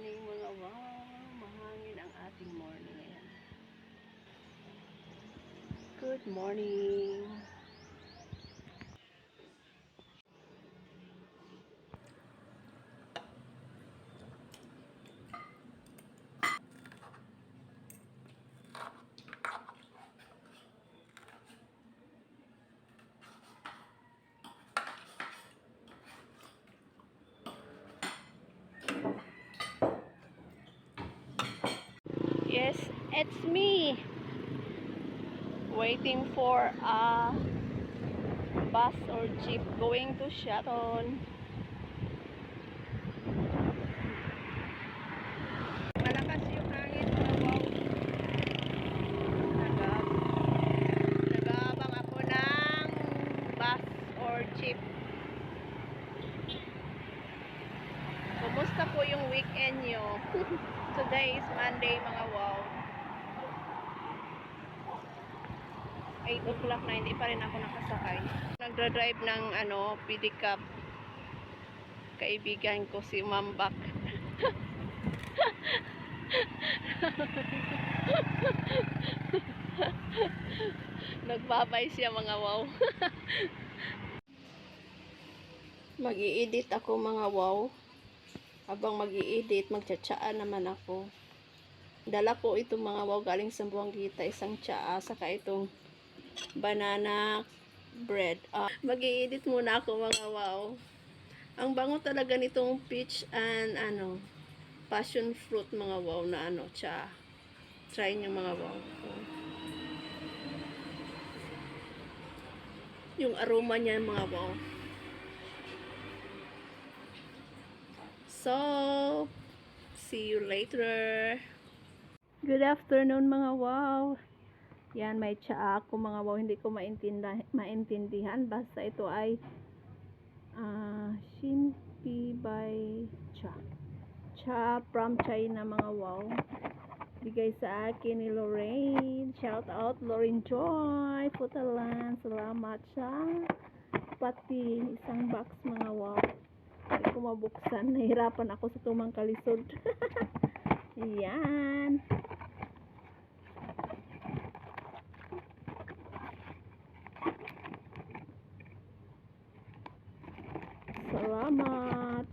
morning mga wow. Mahangin ang ating morning ngayon. Good morning. Yes, it's me. Waiting for a bus or jeep going to Sheraton. Malakas yung hangin wow. Nagab nagabang ako ng bus or jeep. Kumusta po yung weekend nyo? Today is Monday mga wow. 8 o'clock na hindi pa rin ako nakasakay. Nagdra-drive ng ano, pedicab. Kaibigan ko si Mambak. Nagbabay siya mga wow. mag edit ako mga wow. Habang mag edit magtsatsaan naman ako. Dala ko itong mga wow galing sa Buanggita, isang tsaa, saka itong banana bread. Ah, mag edit muna ako mga wow. Ang bango talaga nitong peach and ano, passion fruit mga wow na ano, tsaa. Try nyo mga wow. Yung aroma niya mga wow. So, see you later. Good afternoon mga wow. Yan, may tsaa ako mga wow. Hindi ko maintindihan. Basta ito ay ah Shinpi by Cha. Cha from China mga wow. Bigay sa akin ni Lorraine. Shout out Lorraine Joy. Putalan. Salamat sa pati isang box mga wow. Hindi ko mabuksan. Nahirapan ako sa tumang kalisod. Yan. Salamat.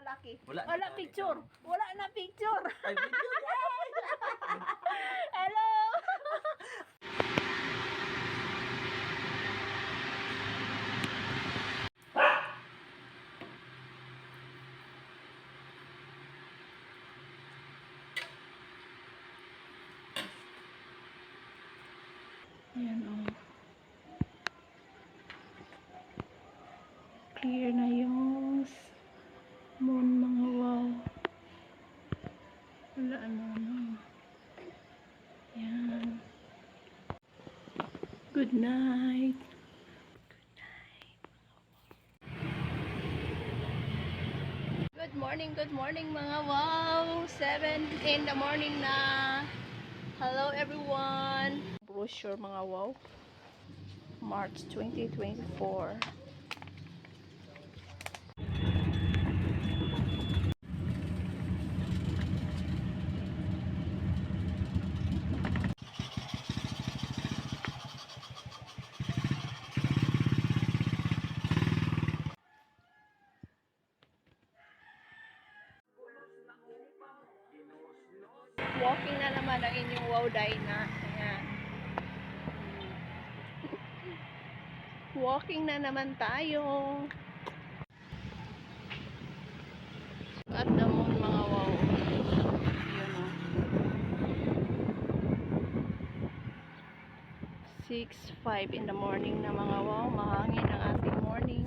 Laki. Wala Wala picture. Wala na picture. Ay, video. Hello. Ayan o. Clear na yung s- moon mga wow. Wala ano ano. Yan. Good night. Good night. Good morning, good morning mga wow. 7 in the morning na. Hello everyone. Brochure mga wow. March 2024. Walking na naman ang inyong wow na. Ayan. Walking na naman tayo. At the moon mga wow. Yun o. 6.05 in the morning na mga wow. Mahangin ang ating morning.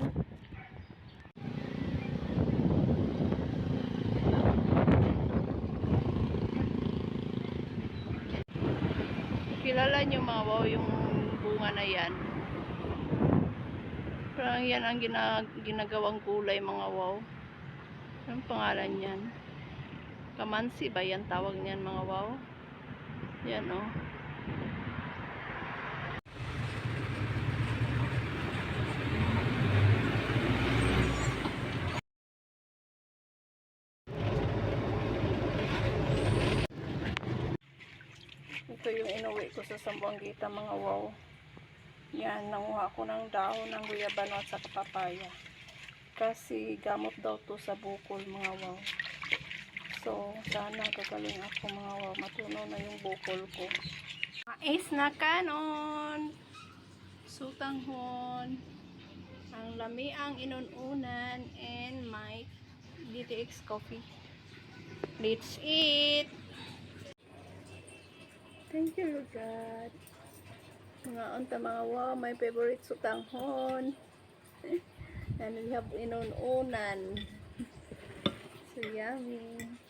Kilala nyo mga wow yung bunga na yan. Parang yan ang gina, ginagawang gulay mga wow. Anong pangalan yan? Kamansi ba yan tawag niyan mga wow? Yan. Oh. Ito yung inuwi ko sa Sambuangita mga wow. Yan, nanguha ko ng dahon ng guyabano at saka papaya. Kasi gamot daw to sa bukol mga wow. So, sana gagaling ako mga wow. Matunaw na yung bukol ko. Mais na kanon! Sutanghon. Ang lami ang inununan and my DTX coffee. Let's eat! Thank you, God. Mga unta mga wow, my favorite sutanghon. And we have inununan. So yummy.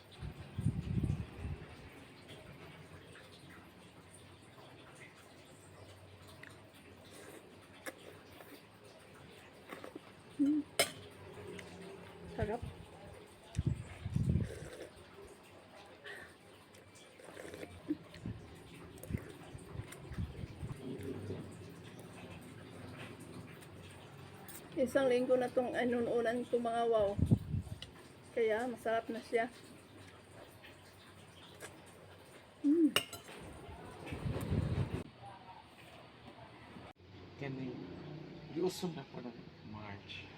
Isang linggo na tong anununan ko mga wow. Kaya masarap na siya. Mm. Kani, giusog na po ng March.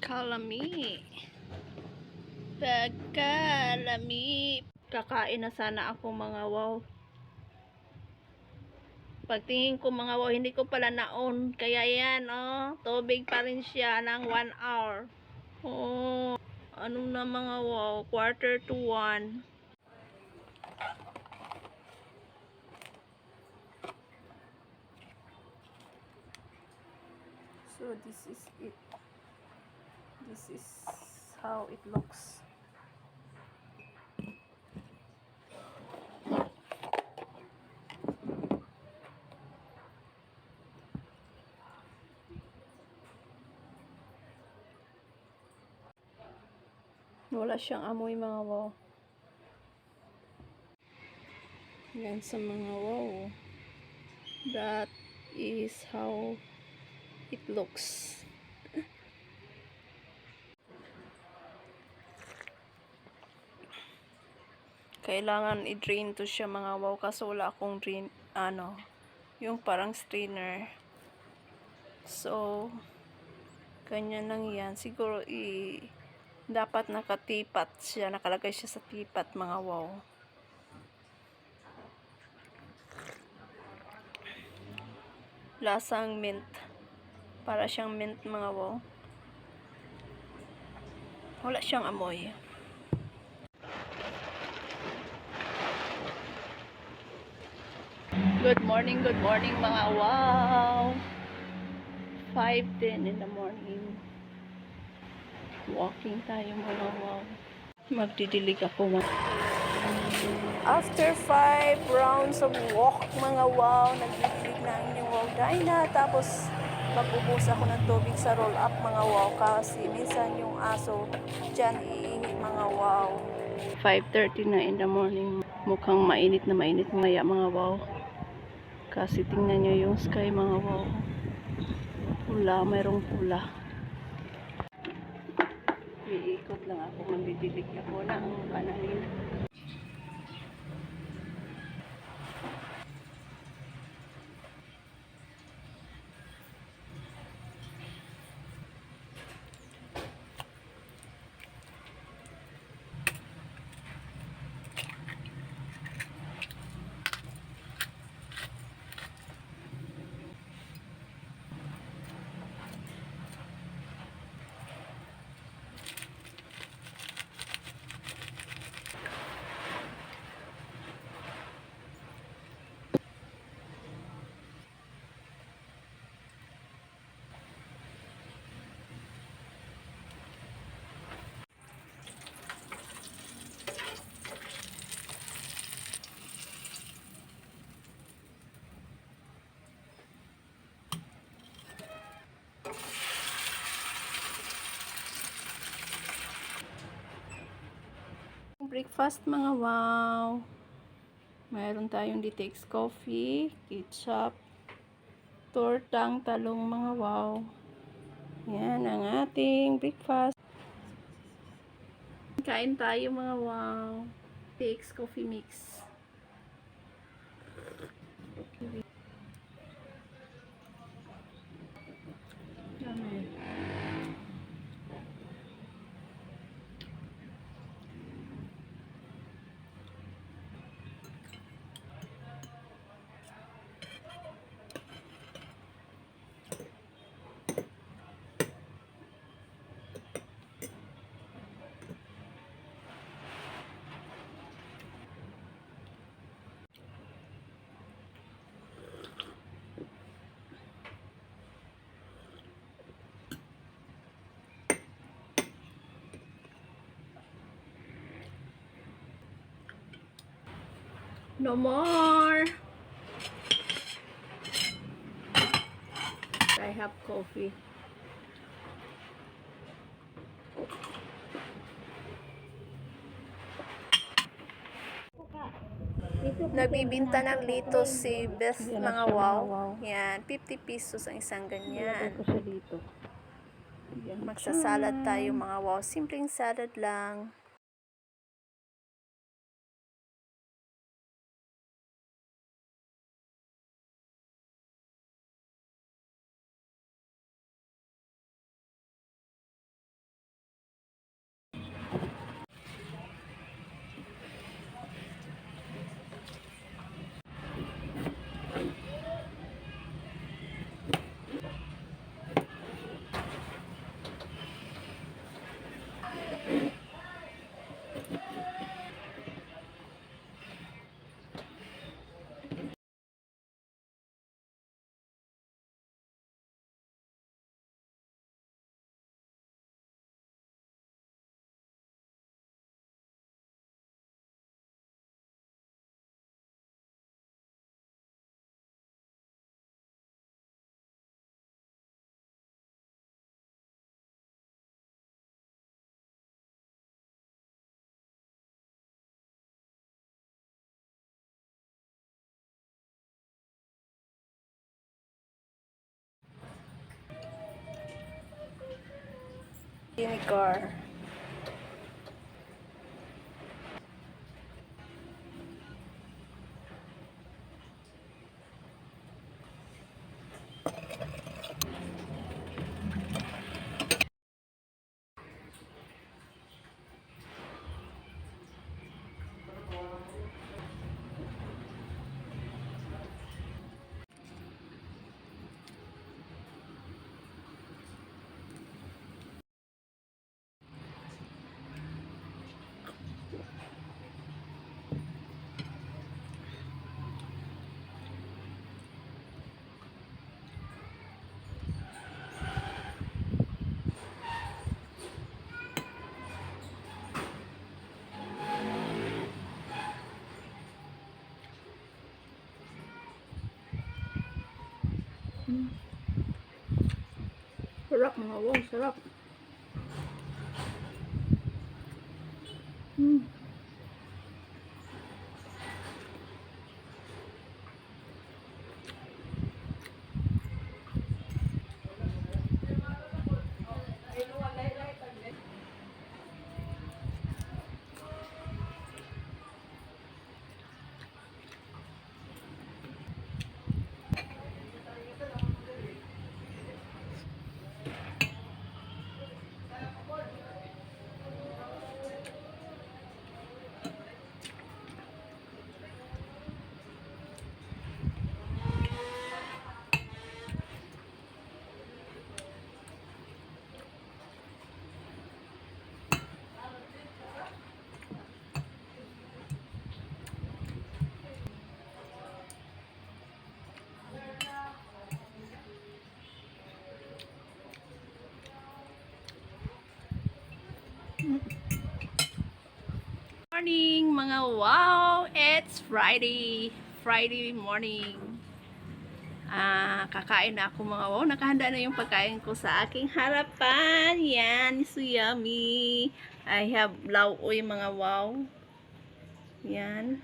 Kalami. Pagkalami. Kakain na sana ako mga wow. Pagtingin ko mga wow, hindi ko pala naon. Kaya yan, oh. Tubig pa rin siya ng 1 hour. Oh. Ano na mga wow? Quarter to 1. So this is it. This is how it looks. Wala siyang amoy mga wow. Yan sa mga wow. That is how it looks. Kailangan i-drain to siya mga wow kasi wala akong drain, ano, yung parang strainer. So, ganyan lang yan. Siguro i dapat nakatipat siya, nakalagay siya sa tipat mga wow. Lasang mint. Para siyang mint mga wow. Wala siyang amoy. Good morning, good morning mga wow. 5.10 in the morning. Walking tayo mga wow. Magdidilig ako. ma- After 5 rounds of walk mga wow, nagdidilig na ang inyong wow Dinah. Tapos magbubuhos ako ng tubig sa roll up mga wow kasi minsan yung aso dyan iihi mga wow. 5.30 na in the morning. Mukhang mainit na mainit maya mga wow. Kasi tingnan nyo yung sky mga wow. Pula, mayroong pula. Iikot lang ako, magdidilig ako ng panahin. Breakfast mga wow. Mayroon tayong detox coffee, ketchup, tortang talong mga wow. Yan ang ating breakfast. Kain tayo mga wow. Takes coffee mix. Yummy. No more. I have coffee. Nagbibinta ng litos si Beth Yan, mga wow. Yan, 50 pesos ang isang ganyan. Magsasalad tayo mga wow. Simpleng salad lang. Vinegar. Sarap mga wow, sarap. Mm. Morning mga wow! It's Friday. Friday morning. Ah, kakain na ako mga wow. Nakahanda na yung pagkain ko sa aking harapan. Yan, so yummy. I have lauoy mga wow. Yan.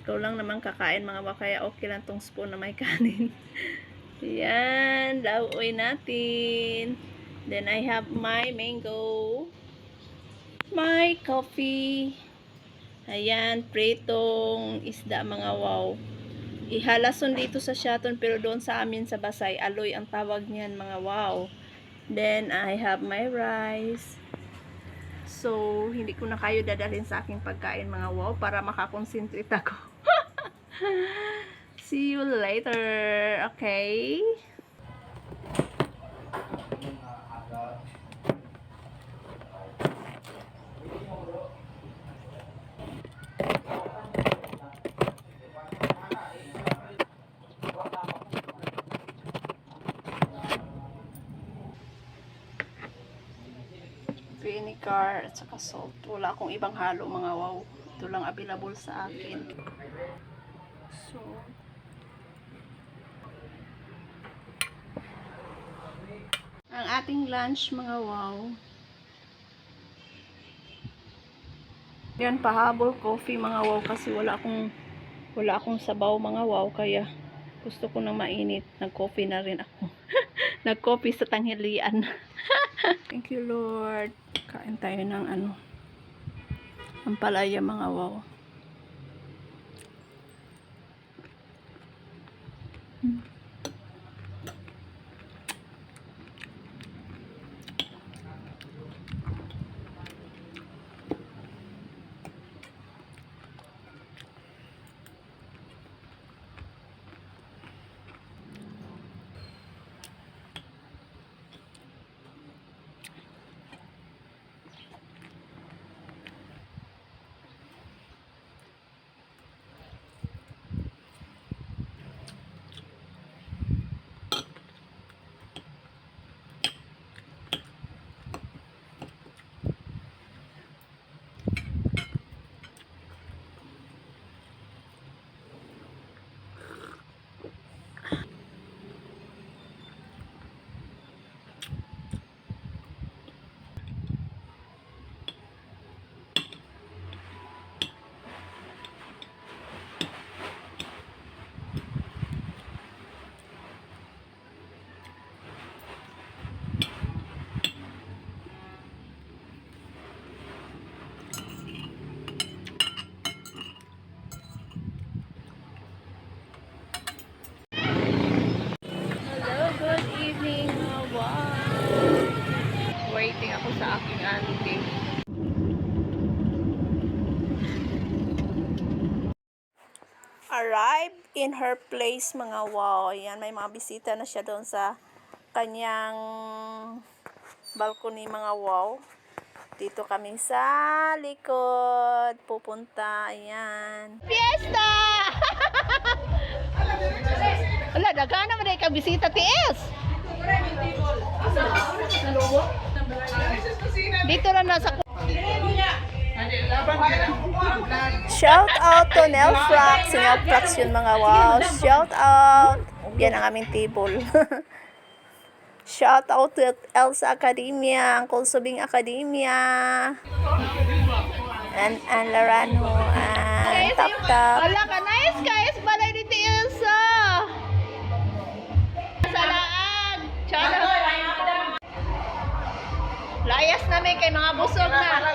Ako lang naman kakain mga wow, kaya okay lang tong spoon na may kanin. Yan, lauoy natin. Then I have my mango. My coffee. Ayan, pritong isda mga wow. Ihalason dito sa Shaton pero doon sa amin sa Basay, aloy ang tawag niyan mga wow. Then I have my rice. So, hindi ko na kayo dadalhin sa aking pagkain mga wow para makakonsentrate ako. See you later. Okay? Vinegar at saka salt. Wala akong ibang halo mga wow. Ito lang available sa akin. So, ang ating lunch mga wow. Yan pahabol coffee mga wow kasi wala akong wala akong sabaw mga wow kaya gusto ko nang mainit. Nag-coffee na rin ako. Nag-coffee sa tanghalian. Thank you Lord. Kain tayo ng ano. Ang palaya mga wow. Mm. Hello, good evening mga wow. Waiting ako sa aking auntie. Arrived in her place mga wow. Ayan, may mga bisita na siya doon sa kanyang balcony mga wow. Dito kami sa likod. Pupunta. Ayan. Fiesta! Wala, daga naman na ikaw bisita, TS. Dito lang nasa... Shout out to Nel Frax. Si Nel Frax yun mga wow. Shout out. Yan ang aming table. Shout out to Elsa Academia, Uncle Subing Academia. And, and Larano. And Tap Tap. Wala ka, nice guys. Balay ni Elsa. Salaan. Chara. Layas namin kay mga busog na.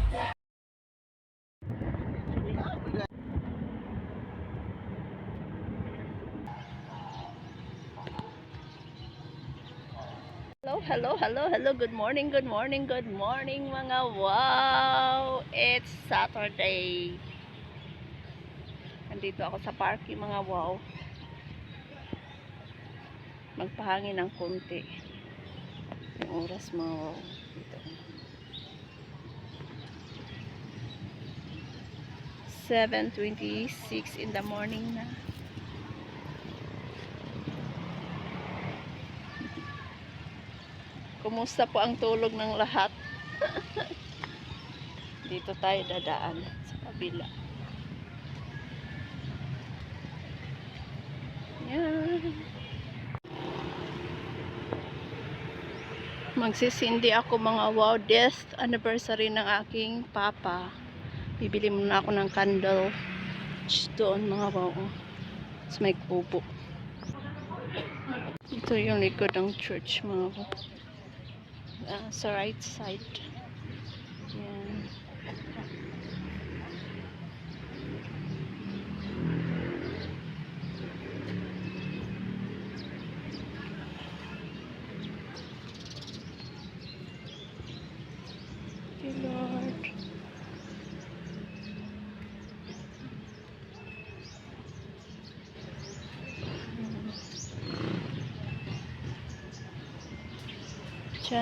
hello, hello, hello. Good morning, good morning, good morning mga wow. It's Saturday. Nandito ako sa parking mga wow. Magpahangin ng konti. Yung oras mga wow. Dito. 7.26 in the morning na. Kumusta po ang tulog ng lahat? Dito tayo dadaan sa kabila. Yan. Magsisindi ako mga wow death anniversary ng aking papa. Bibili muna ako ng candle. Doon mga wow. Sa may kubo. Ito yung likod ng church mga wow. Ah, sa right side.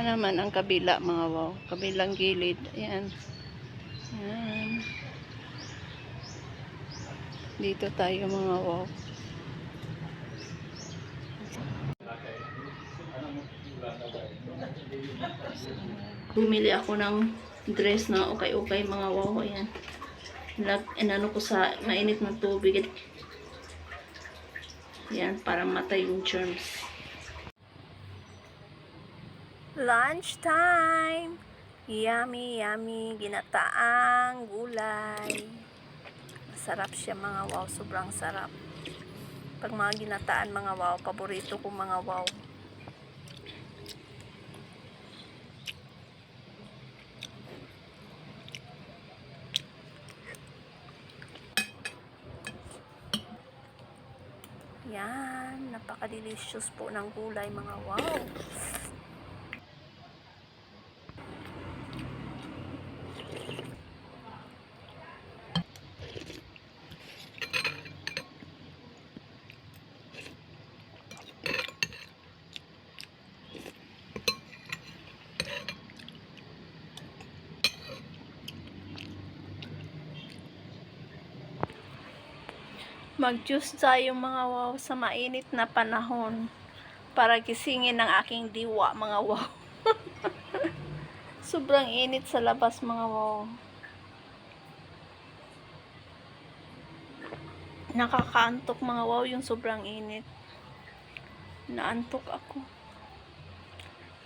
Naman ang kabila mga wow. Kabilang gilid. Ayan. Ayan. Dito tayo mga wow. Bumili ako ng dress na okay-okay mga wow. Ayan. Lag, inano ko sa mainit na tubig. Ayan, para matay yung germs. Lunch time! Yummy, yummy, ginataang gulay. Masarap siya mga wow, sobrang sarap. Pag mga ginataan mga wow, paborito ko mga wow. Yan, napaka-delicious po ng gulay mga wow. Mag-juice tayo mga wow sa mainit na panahon para gisingin ng aking diwa mga wow. Sobrang init sa labas mga wow. Nakakaantok mga wow yung sobrang init. Naantok ako.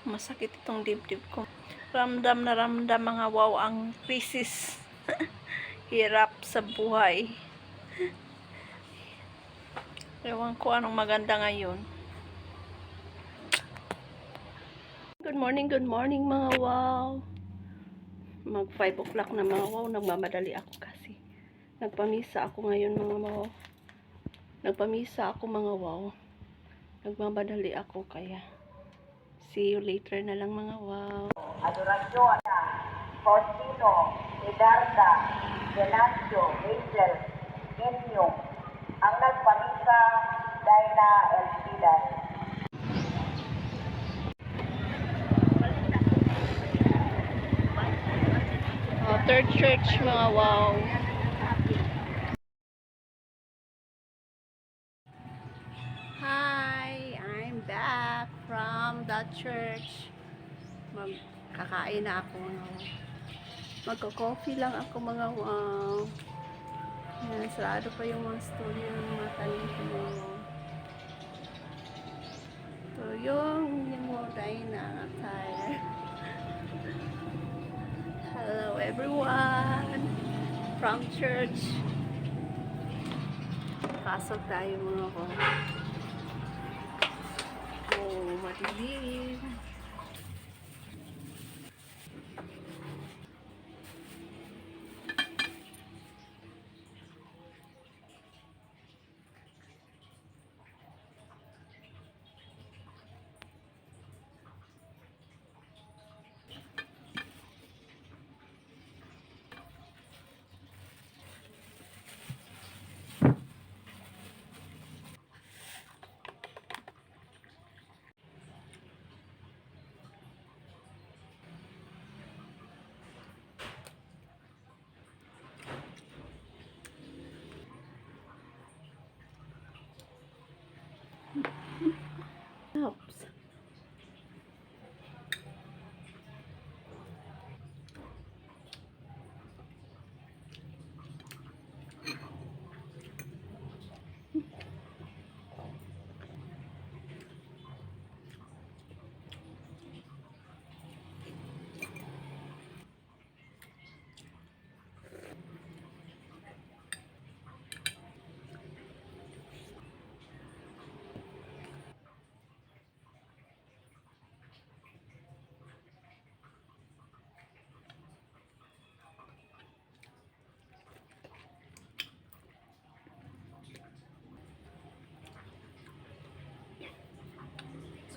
Masakit itong dibdib ko. Ramdam na ramdam mga wow ang krisis. Hirap sa buhay. Ewan ko anong maganda ngayon. Good morning, good morning mga wow. Mag 5 o'clock na mga wow. Nagmamadali ako kasi. Nagpamisa ako ngayon mga wow. Nagpamisa ako mga wow. Nagmamadali ako kaya. See you later na lang mga wow. Adoración a Faustino, Edarda, Venancio, Angel, Enyo, ang nagpamisa, Daina Elpidas. Oh, third church mga wow. Hi, I'm back from the church. Magkakain na ako. Magko-coffee lang ako mga wow. Yan, sarado pa yung mga story ng mga tanim ko. So, yung yung waday na attire. Hello everyone from church. Pasok tayo mga ko. Oh, madilim.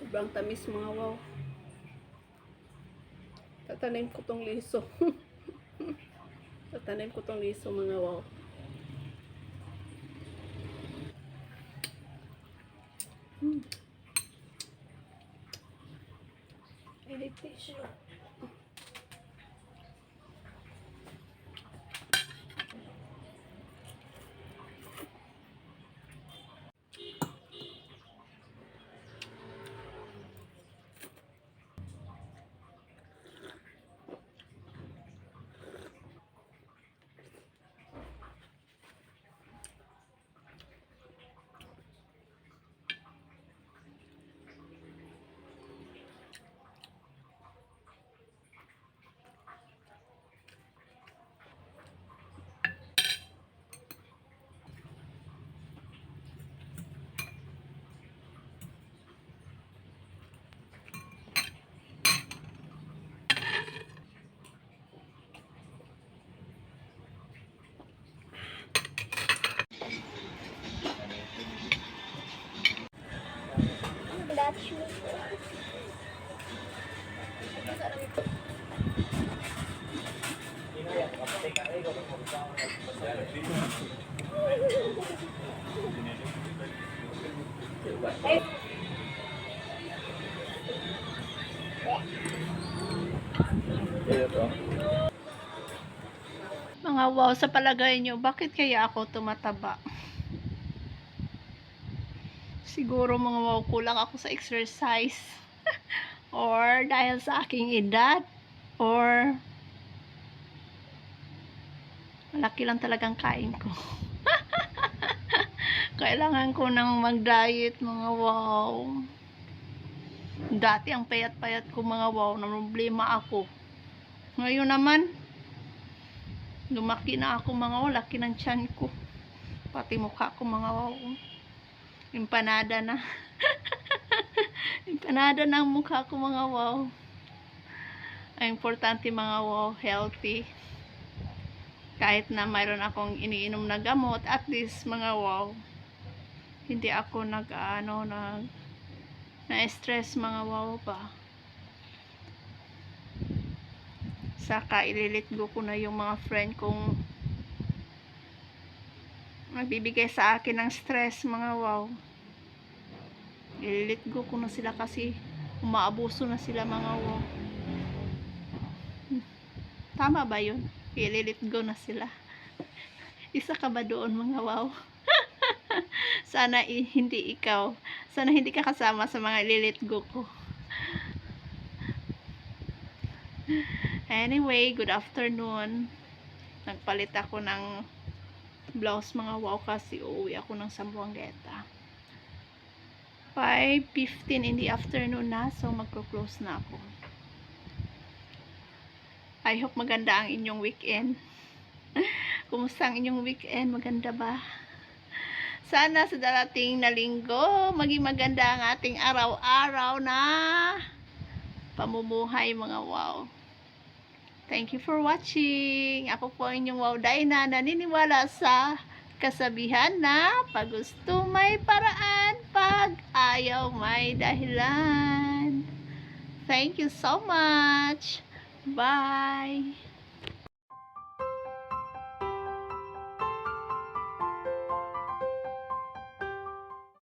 Sobrang tamis mga wow. Tatanim ko tong liso. Tatanim ko tong liso mga wow. Hmm. Irritation. Mga wow, sa palagay nyo, bakit kaya ako tumataba? Siguro mga wow, kulang ako sa exercise. or dahil sa aking edad. Or malaki lang talagang kain ko. Kailangan ko nang mag-diet mga wow. Dati ang payat-payat ko mga wow, na problema ako. Ngayon naman, lumaki na ako mga wow, laki ng tiyan ko. Pati mukha ko mga wow. Empanada na. Empanada na ang mukha ko mga wow. Ang importante mga wow, healthy. Kahit na mayroon akong iniinom na gamot, at least mga wow, hindi ako nag ano nag na-stress mga wow pa. Saka ililit ko na yung mga friend kong nagbibigay sa akin ng stress mga wow. Ililit go ko na sila kasi umaabuso na sila mga wow. Tama ba yun? Ililit go na sila. Isa ka ba doon mga wow? Sana hindi ikaw. Sana hindi ka kasama sa mga lilit go ko. Anyway, good afternoon. Nagpalit ako ng blouse mga wow kasi uuwi ako ng Sambuangeta. 5.15 in the afternoon na, so magko-close na ako. I hope maganda ang inyong weekend. Kumusta ang inyong weekend? Maganda ba? Sana sa darating na linggo, maging maganda ang ating araw-araw na pamumuhay mga wow. Thank you for watching. Ako po ang inyong wow na naniniwala sa kasabihan na pag gusto may paraan, pag ayaw may dahilan. Thank you so much. Bye.